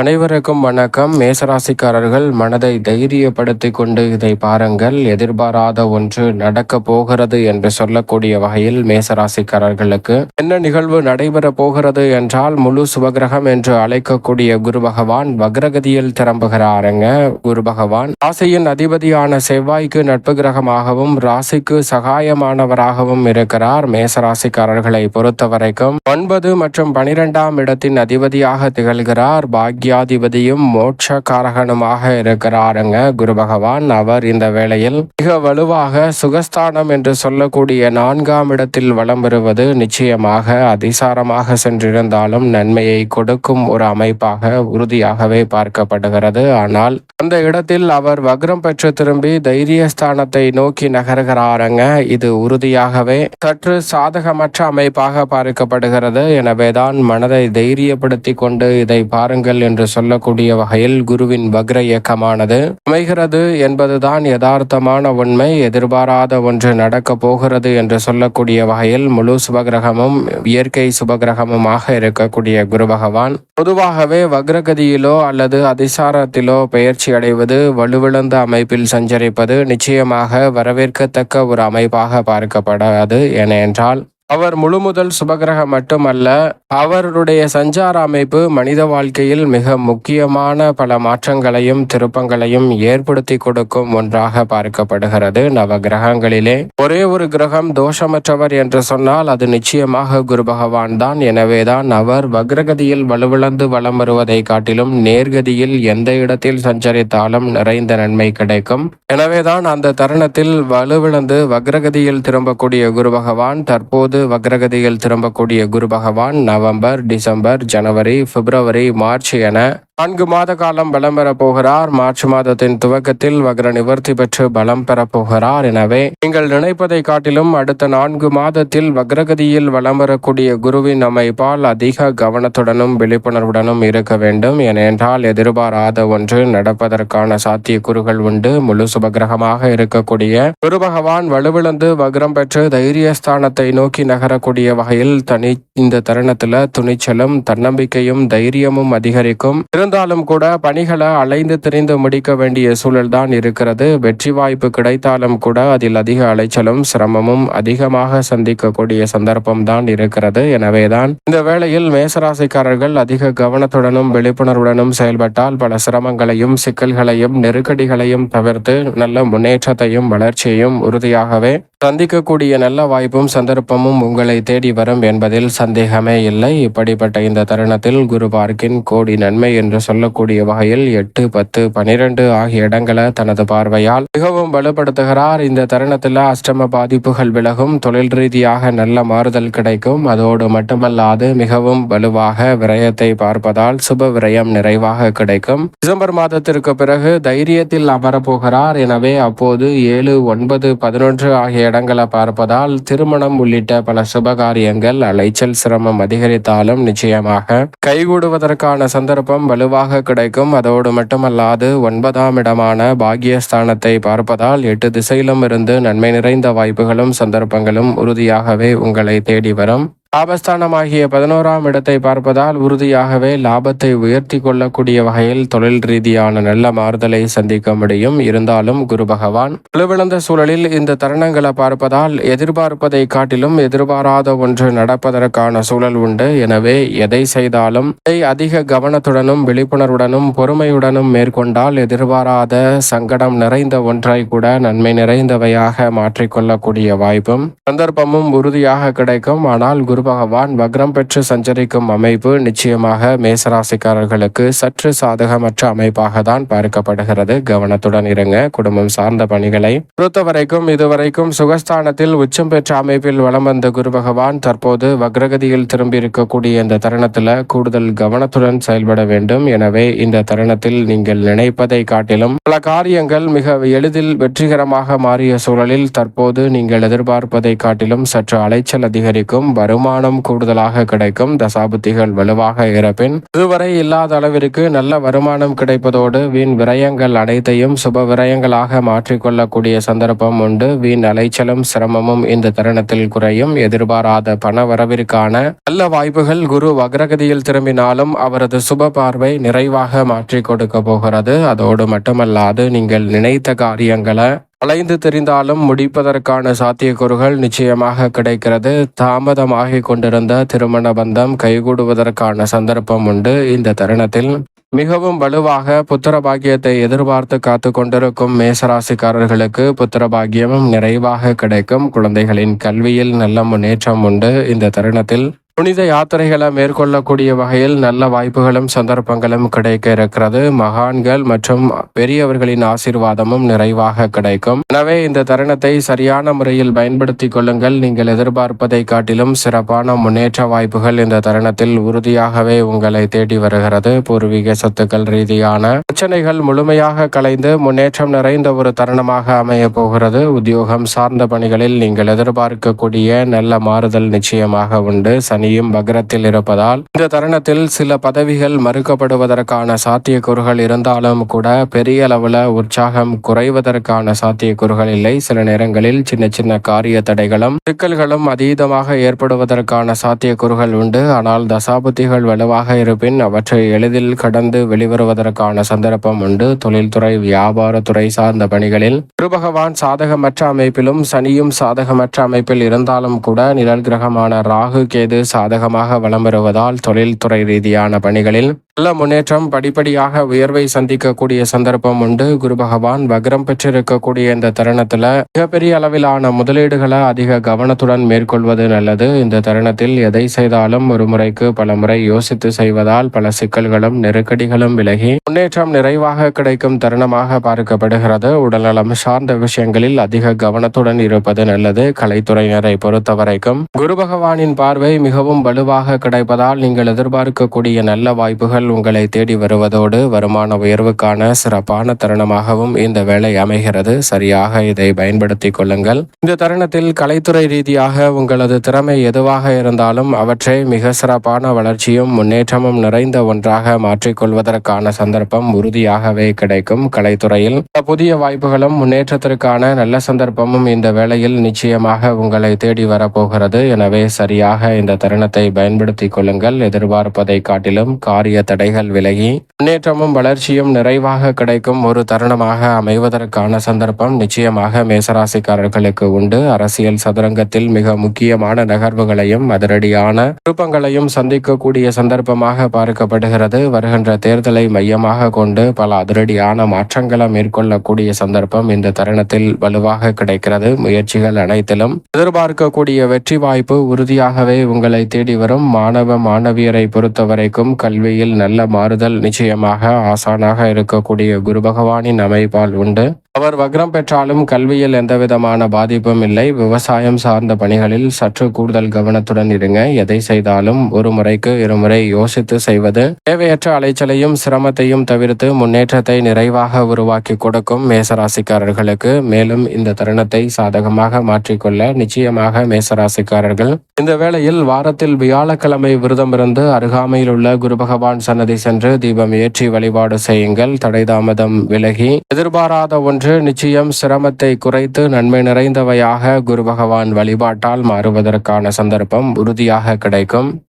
அனைவருக்கும் வணக்கம். மேசராசிக்காரர்கள் மனதை தைரியப்படுத்தி கொண்டு இதை பாருங்கள். எதிர்பாராத ஒன்று நடக்க போகிறது என்று சொல்லக்கூடிய வகையில் மேசராசிக்காரர்களுக்கு என்ன நிகழ்வு நடைபெற போகிறது என்றால் முழு சுபகிரகம் என்று அழைக்கக்கூடிய குரு பகவான் வக்ரகதியில் திரும்புகிறாருங்க. குரு பகவான் ராசியின் அதிபதியான செவ்வாய்க்கு நட்பு கிரகமாகவும் ராசிக்கு சகாயமானவராகவும் இருக்கிறார். மேசராசிக்காரர்களை பொறுத்த வரைக்கும் ஒன்பது மற்றும் பனிரெண்டாம் இடத்தின் அதிபதியாக திகழ்கிறார். பாக்ய பாக்யாதிபதியும் மோட்ச காரகனுமாக இருக்கிறாருங்க. குரு பகவான் அவர் இந்த வேளையில் மிக வலுவாக சுகஸ்தானம் என்று சொல்லக்கூடிய நான்காம் இடத்தில் வலம் பெறுவது நிச்சயமாக அதிசாரமாக சென்றிருந்தாலும் நன்மையை கொடுக்கும் ஒரு அமைப்பாக உறுதியாகவே பார்க்கப்படுகிறது. ஆனால் அந்த இடத்தில் அவர் வக்ரம் பெற்று திரும்பி தைரியஸ்தானத்தை நோக்கி நகர்கிறாருங்க. இது உறுதியாகவே சற்று சாதகமற்ற அமைப்பாக பார்க்கப்படுகிறது. எனவேதான் மனதை தைரியப்படுத்தி கொண்டு இதை பாருங்கள் என்று என்று சொல்லக்கூடிய வகையில் குருவின் வக்ர இயக்கமானது அமைகிறது என்பதுதான் யதார்த்தமான உண்மை. எதிர்பாராத ஒன்று நடக்க போகிறது என்று சொல்லக்கூடிய வகையில் முழு சுபகிரகமும் இயற்கை சுபகிரகமுமாக இருக்கக்கூடிய குரு பகவான். பொதுவாகவே வக்ரகதியிலோ அல்லது அதிசாரத்திலோ பயிற்சி அடைவது வலுவிழந்த அமைப்பில் சஞ்சரிப்பது நிச்சயமாக வரவேற்கத்தக்க ஒரு அமைப்பாக பார்க்கப்படாது. ஏனென்றால் அவர் முழு முதல் சுபகிரகம் மட்டுமல்ல அவருடைய சஞ்சார அமைப்பு மனித வாழ்க்கையில் மிக முக்கியமான பல மாற்றங்களையும் திருப்பங்களையும் ஏற்படுத்தி கொடுக்கும் ஒன்றாக பார்க்கப்படுகிறது நவ கிரகங்களிலே ஒரே ஒரு கிரகம் தோஷமற்றவர் என்று சொன்னால் அது நிச்சயமாக குரு பகவான் தான். எனவேதான் அவர் வக்ரகதியில் வலுவிழந்து வலம் வருவதை காட்டிலும் நேர்கதியில் எந்த இடத்தில் சஞ்சரித்தாலும் நிறைந்த நன்மை கிடைக்கும். எனவேதான் அந்த தருணத்தில் வலுவிழந்து வக்ரகதியில் திரும்பக்கூடிய குரு பகவான் தற்போது தற்போது வக்ரகதியில் திரும்பக்கூடிய குரு பகவான் நவம்பர் டிசம்பர் ஜனவரி பிப்ரவரி மார்ச் என நான்கு மாத காலம் பலம் பெறப் போகிறார். மார்ச் மாதத்தின் துவக்கத்தில் வக்ர நிவர்த்தி பெற்று பலம் பெறப் போகிறார். எனவே நீங்கள் நினைப்பதை காட்டிலும் அடுத்த நான்கு மாதத்தில் வக்ரகதியில் வலம் வரக்கூடிய குருவின் அமைப்பால் அதிக கவனத்துடனும் விழிப்புணர்வுடனும் இருக்க வேண்டும். ஏனென்றால் எதிர்பாராத ஒன்று நடப்பதற்கான சாத்தியக்கூறுகள் உண்டு. முழு சுபகிரகமாக இருக்கக்கூடிய குரு பகவான் வலுவிழந்து வக்ரம் பெற்று தைரியஸ்தானத்தை நோக்கி நகரக்கூடிய வகையில் தனி இந்த தருணத்துல துணிச்சலும் தன்னம்பிக்கையும் தைரியமும் அதிகரிக்கும். இருந்தாலும் கூட பணிகளை அலைந்து திரிந்து முடிக்க வேண்டிய சூழல் தான் இருக்கிறது. வெற்றி வாய்ப்பு கிடைத்தாலும் கூட அதில் அதிக அலைச்சலும் சிரமமும் அதிகமாக சந்திக்கக்கூடிய சந்தர்ப்பம் தான் இருக்கிறது. எனவேதான் இந்த வேளையில் மேசராசிக்காரர்கள் அதிக கவனத்துடனும் விழிப்புணர்வுடனும் செயல்பட்டால் பல சிரமங்களையும் சிக்கல்களையும் நெருக்கடிகளையும் தவிர்த்து நல்ல முன்னேற்றத்தையும் வளர்ச்சியையும் உறுதியாகவே சந்திக்கக்கூடிய நல்ல வாய்ப்பும் சந்தர்ப்பமும் உங்களை தேடி வரும் என்பதில் சந்தேகமே இல்லை. இப்படிப்பட்ட இந்த தருணத்தில் குரு பார்க்கின் கோடி நன்மை என்று சொல்லக்கூடிய வகையில் எட்டு பத்து பனிரெண்டு ஆகிய இடங்களை தனது பார்வையால் மிகவும் வலுப்படுத்துகிறார். இந்த தருணத்தில் அஷ்டம பாதிப்புகள் விலகும் தொழில் ரீதியாக நல்ல மாறுதல் கிடைக்கும். அதோடு மட்டுமல்லாது மிகவும் வலுவாக விரயத்தை பார்ப்பதால் சுப விரயம் நிறைவாக கிடைக்கும். டிசம்பர் மாதத்திற்கு பிறகு தைரியத்தில் அமரப்போகிறார். எனவே அப்போது ஏழு ஒன்பது பதினொன்று ஆகிய இடங்களை பார்ப்பதால் திருமணம் உள்ளிட்ட பல சுபகாரியங்கள் அலைச்சல் சிரமம் அதிகரித்தாலும் நிச்சயமாக கைகூடுவதற்கான சந்தர்ப்பம் வலு வலுவாக கிடைக்கும். அதோடு மட்டுமல்லாது ஒன்பதாம் இடமான பாகியஸ்தானத்தை பார்ப்பதால் எட்டு திசையிலும் இருந்து நன்மை நிறைந்த வாய்ப்புகளும் சந்தர்ப்பங்களும் உறுதியாகவே உங்களை தேடி வரும். லாபஸ்தானமாகிய பதினோராம் இடத்தை பார்ப்பதால் உறுதியாகவே லாபத்தை உயர்த்தி கொள்ளக்கூடிய வகையில் தொழில் ரீதியான நல்ல மாறுதலை சந்திக்க முடியும். இருந்தாலும் குரு பகவான் வலுவிழந்த சூழலில் இந்த தருணங்களை பார்ப்பதால் எதிர்பார்ப்பதை காட்டிலும் எதிர்பாராத ஒன்று நடப்பதற்கான சூழல் உண்டு. எனவே எதை செய்தாலும் அதிக கவனத்துடனும் விழிப்புணர்வுடனும் பொறுமையுடனும் மேற்கொண்டால் எதிர்பாராத சங்கடம் நிறைந்த ஒன்றை கூட நன்மை நிறைந்தவையாக மாற்றிக்கொள்ளக்கூடிய வாய்ப்பும் சந்தர்ப்பமும் உறுதியாக கிடைக்கும். ஆனால் குரு பகவான் வக்ரம் பெற்று சஞ்சரிக்கும் அமைப்பு நிச்சயமாக மேசராசிக்காரர்களுக்கு சற்று சாதகமற்ற அமைப்பாக தான் பார்க்கப்படுகிறது. கவனத்துடன் இருங்க. குடும்பம் சார்ந்த பணிகளை பொறுத்தவரைக்கும் இதுவரைக்கும் சுகஸ்தானத்தில் உச்சம் பெற்ற அமைப்பில் வளம் வந்த குரு பகவான் தற்போது வக்ரகதியில் திரும்பி இருக்கக்கூடிய இந்த தருணத்தில் கூடுதல் கவனத்துடன் செயல்பட வேண்டும். எனவே இந்த தருணத்தில் நீங்கள் நினைப்பதை காட்டிலும் பல காரியங்கள் மிக எளிதில் வெற்றிகரமாக மாறிய சூழலில் தற்போது நீங்கள் எதிர்பார்ப்பதை காட்டிலும் சற்று அலைச்சல் அதிகரிக்கும். வரும் வருமானம் கூடுதலாக கிடைக்கும். தசாபுத்திகள் வலுவாக இருப்பின் இதுவரை இல்லாத அளவிற்கு நல்ல வருமானம் கிடைப்பதோடு வீண் விரயங்கள் அனைத்தையும் சுப விரயங்களாக மாற்றிக்கொள்ளக்கூடிய சந்தர்ப்பம் உண்டு. வீண் அலைச்சலும் சிரமமும் இந்த தருணத்தில் குறையும். எதிர்பாராத பண வரவிற்கான நல்ல வாய்ப்புகள் குரு வக்ரகதியில் திரும்பினாலும் அவரது சுப பார்வை நிறைவாக மாற்றி கொடுக்க போகிறது. அதோடு மட்டுமல்லாது நீங்கள் நினைத்த காரியங்களை அலைந்து தெரிந்தாலும் முடிப்பதற்கான சாத்தியக்கூறுகள் நிச்சயமாக கிடைக்கிறது. தாமதமாகிக் கொண்டிருந்த திருமண பந்தம் கைகூடுவதற்கான சந்தர்ப்பம் உண்டு. இந்த தருணத்தில் மிகவும் வலுவாக புத்திரபாகியத்தை எதிர்பார்த்து காத்து கொண்டிருக்கும் மேசராசிக்காரர்களுக்கு புத்திரபாகியமும் நிறைவாக கிடைக்கும். குழந்தைகளின் கல்வியில் நல்ல முன்னேற்றம் உண்டு. இந்த தருணத்தில் புனித யாத்திரைகளை மேற்கொள்ளக்கூடிய வகையில் நல்ல வாய்ப்புகளும் சந்தர்ப்பங்களும் கிடைக்க இருக்கிறது மகான்கள் மற்றும் பெரியவர்களின் ஆசீர்வாதமும் நிறைவாக கிடைக்கும். எனவே இந்த தருணத்தை சரியான முறையில் பயன்படுத்திக் கொள்ளுங்கள். நீங்கள் எதிர்பார்ப்பதை காட்டிலும் சிறப்பான முன்னேற்ற வாய்ப்புகள் இந்த தருணத்தில் உறுதியாகவே உங்களை தேடி வருகிறது. பூர்வீக சொத்துக்கள் ரீதியான பிரச்சனைகள் முழுமையாக கலைந்து முன்னேற்றம் நிறைந்த ஒரு தருணமாக அமைய போகிறது. உத்தியோகம் சார்ந்த பணிகளில் நீங்கள் எதிர்பார்க்கக்கூடிய நல்ல மாறுதல் நிச்சயமாக உண்டு. சனி அணியும் பக்ரத்தில் இருப்பதால் இந்த தருணத்தில் சில பதவிகள் மறுக்கப்படுவதற்கான சாத்தியக்கூறுகள் இருந்தாலும் கூட பெரிய அளவில் உற்சாகம் குறைவதற்கான சாத்தியக்கூறுகள் இல்லை. சில நேரங்களில் சின்ன சின்ன காரிய தடைகளும் சிக்கல்களும் அதீதமாக ஏற்படுவதற்கான சாத்தியக்கூறுகள் உண்டு. ஆனால் தசாபுத்திகள் வலுவாக இருப்பின் அவற்றை எளிதில் கடந்து வெளிவருவதற்கான சந்தர்ப்பம் உண்டு. தொழில்துறை வியாபாரத்துறை சார்ந்த பணிகளில் குருபகவான் சாதகமற்ற அமைப்பிலும் சனியும் சாதகமற்ற அமைப்பில் இருந்தாலும் கூட நிழல் கிரகமான ராகு கேது சாதகமாக வலம் வருவதால் தொழில்துறை ரீதியான பணிகளில் நல்ல முன்னேற்றம் படிப்படியாக உயர்வை சந்திக்கக்கூடிய சந்தர்ப்பம் உண்டு. குரு பகவான் வக்ரம் பெற்றிருக்கக்கூடிய இந்த தருணத்துல மிகப்பெரிய அளவிலான முதலீடுகளை அதிக கவனத்துடன் மேற்கொள்வது நல்லது. இந்த தருணத்தில் எதை செய்தாலும் ஒரு முறைக்கு பல முறை யோசித்து செய்வதால் பல சிக்கல்களும் நெருக்கடிகளும் விலகி முன்னேற்றம் நிறைவாக கிடைக்கும் தருணமாக பார்க்கப்படுகிறது. உடல்நலம் சார்ந்த விஷயங்களில் அதிக கவனத்துடன் இருப்பது நல்லது. கலைத்துறையினரை பொறுத்தவரைக்கும் குரு பகவானின் பார்வை மிகவும் வலுவாக கிடைப்பதால் நீங்கள் எதிர்பார்க்கக்கூடிய நல்ல வாய்ப்புகள் உங்களை தேடி வருவதோடு வருமான உயர்வுக்கான சிறப்பான தருணமாகவும் இந்த வேலை அமைகிறது. சரியாக இதை பயன்படுத்திக் கொள்ளுங்கள். இந்த தருணத்தில் கலைத்துறை ரீதியாக உங்களது திறமை எதுவாக இருந்தாலும் அவற்றை மிக சிறப்பான வளர்ச்சியும் முன்னேற்றமும் நிறைந்த ஒன்றாக மாற்றிக்கொள்வதற்கான சந்தர்ப்பம் உறுதியாகவே கிடைக்கும் கலைத்துறையில். புதிய வாய்ப்புகளும் முன்னேற்றத்திற்கான நல்ல சந்தர்ப்பமும் இந்த வேளையில் நிச்சயமாக உங்களை தேடி வரப்போகிறது. எனவே சரியாக இந்த தருணத்தை பயன்படுத்திக் கொள்ளுங்கள். எதிர்பார்ப்பதை காட்டிலும் காரிய தடைகள் விலகி முன்னேற்றமும் வளர்ச்சியும் நிறைவாக கிடைக்கும் ஒரு தருணமாக அமைவதற்கான சந்தர்ப்பம் நிச்சயமாக மேசராசிக்காரர்களுக்கு உண்டு. அரசியல் சதுரங்கத்தில் மிக முக்கியமான நகர்வுகளையும் அதிரடியான திருப்பங்களையும் சந்திக்கக்கூடிய சந்தர்ப்பமாக பார்க்கப்படுகிறது. வருகின்ற தேர்தலை மையமாக கொண்டு பல அதிரடியான மாற்றங்களை மேற்கொள்ளக்கூடிய சந்தர்ப்பம் இந்த தருணத்தில் வலுவாக கிடைக்கிறது. முயற்சிகள் அனைத்திலும் எதிர்பார்க்கக்கூடிய வெற்றி வாய்ப்பு உறுதியாகவே உங்களை தேடி வரும். மாணவ மாணவியரை பொறுத்தவரைக்கும் கல்வியில் நல்ல மாறுதல் நிச்சயமாக ஆசானாக இருக்கக்கூடிய குரு பகவானின் அமைப்பால் உண்டு. அவர் வக்ரம் பெற்றாலும் கல்வியில் எந்தவிதமான பாதிப்பும் இல்லை. விவசாயம் சார்ந்த பணிகளில் சற்று கூடுதல் கவனத்துடன் இருங்க. எதை செய்தாலும் ஒரு முறைக்கு இருமுறை யோசித்து செய்வது தேவையற்ற அலைச்சலையும் சிரமத்தையும் தவிர்த்து முன்னேற்றத்தை நிறைவாக உருவாக்கி கொடுக்கும் மேசராசிக்காரர்களுக்கு. மேலும் இந்த தருணத்தை சாதகமாக மாற்றிக்கொள்ள நிச்சயமாக மேசராசிக்காரர்கள் இந்த வேளையில் வாரத்தில் வியாழக்கிழமை விரதம் இருந்து அருகாமையில் உள்ள குரு பகவான் சன்னதி சென்று தீபம் ஏற்றி வழிபாடு செய்யுங்கள். தடை தாமதம் விலகி எதிர்பாராத ஒன்று என்று நிச்சயம் சிரமத்தை குறைத்து நன்மை நிறைந்தவையாக குரு பகவான் வழிபாட்டால் மாறுவதற்கான சந்தர்ப்பம் உறுதியாக கிடைக்கும்.